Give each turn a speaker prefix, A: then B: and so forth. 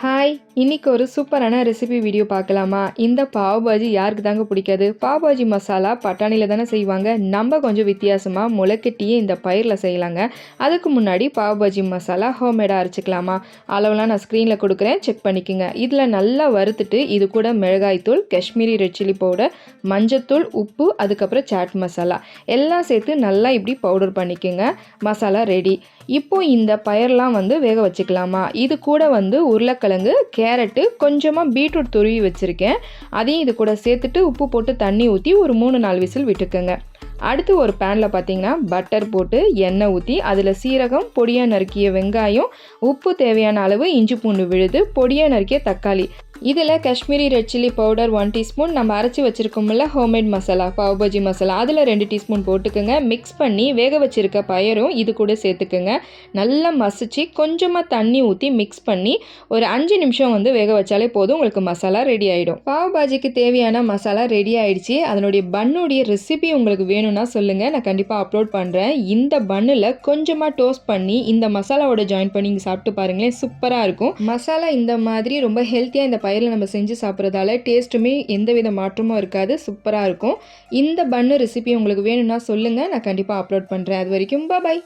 A: Hi இன்னைக்கு ஒரு சூப்பரான ரெசிபி வீடியோ பார்க்கலாமா? இந்த பாவ் பாஜி யாருக்கு தாங்க பிடிக்காது? பாவ் பாஜி மசாலா பட்டாணியில் தானே செய்வாங்க. நம்ம கொஞ்சம் வித்தியாசமாக முளைக்கட்டியே இந்த பயிரில் செய்யலாங்க. அதுக்கு முன்னாடி பாவ் பாஜி மசாலா ஹோம்மேடாக அரைச்சிக்கலாமா? அளவெலாம் நான் ஸ்க்ரீனில் கொடுக்குறேன். செக் பண்ணிக்கோங்க. இதில் நல்லா வறுத்துட்டு இது கூட மிளகாய்த்தூள் காஷ்மீரி ரெட் சில்லி பவுடர் மஞ்சத்தூள் உப்பு அதுக்கப்புறம் சாட் மசாலா எல்லாம் சேர்த்து நல்லா இப்படி பவுடர் பண்ணிக்கோங்க. மசாலா ரெடி இப்போ இந்த பயிரெலாம் வந்து வேக வச்சுக்கலாமா? இது கூட வந்து உருளைக்கிழங்கு கேரட்டு கொஞ்சமாக பீட்ரூட் துருவி வச்சுருக்கேன். அதையும் இது கூட சேர்த்துட்டு உப்பு போட்டு தண்ணி ஊற்றி ஒரு மூணு நாலு விசில் விட்டுக்கோங்க. அடுத்து ஒரு பேனில் பார்த்தீங்கன்னா பட்டர் போட்டு எண்ணெய் ஊற்றி அதில் சீரகம் பொடியாக நறுக்கிய வெங்காயம் உப்பு தேவையான அளவு இஞ்சி பூண்டு விழுது பொடியாக நறுக்கிய தக்காளி. இதில் Kashmiri red chilli powder one teaspoon நம்ம அரைச்சி வச்சுருக்கோம்ல ஹோம்மேட் மசாலா பாவ் பஜ்ஜி மசாலா அதில் ரெண்டு டீஸ்பூன் போட்டுக்கோங்க. மிக்ஸ் பண்ணி வேக வச்சுருக்க பயரும் இது கூட சேர்த்துக்குங்க. நல்லா மசிச்சு கொஞ்சமாக தண்ணி ஊற்றி மிக்ஸ் பண்ணி ஒரு அஞ்சு நிமிஷம் வந்து வேக வச்சாலே போதும் உங்களுக்கு மசாலா ரெடி ஆகிடும் பாவ் பாஜிக்கு தேவையான மசாலா ரெடி ஆகிடுச்சு அதனுடைய பண்ணுடைய ரெசிபி உங்களுக்கு வேணும்னா சொல்லுங்கள் நான் கண்டிப்பாக அப்லோட் பண்ணுறேன் இந்த பண்ணில் கொஞ்சமாக டோஸ்ட் பண்ணி இந்த மசாலாவோட ஜாயின் பண்ணி இங்கே சாப்பிட்டு பாருங்களேன் சூப்பராக இருக்கும். மசாலா இந்த மாதிரி ரொம்ப ஹெல்த்தியாக இந்த பயிரில் நம்ம செஞ்சு சாப்பிட்றதால டேஸ்ட்டுமே எந்த வித மாற்றமும் இருக்காது சூப்பராக இருக்கும். இந்த பன்னு ரெசிபி உங்களுக்கு வேணும்னா சொல்லுங்கள் நான் கண்டிப்பாக அப்லோட் பண்ணுறேன் அது வரைக்கும் பாய்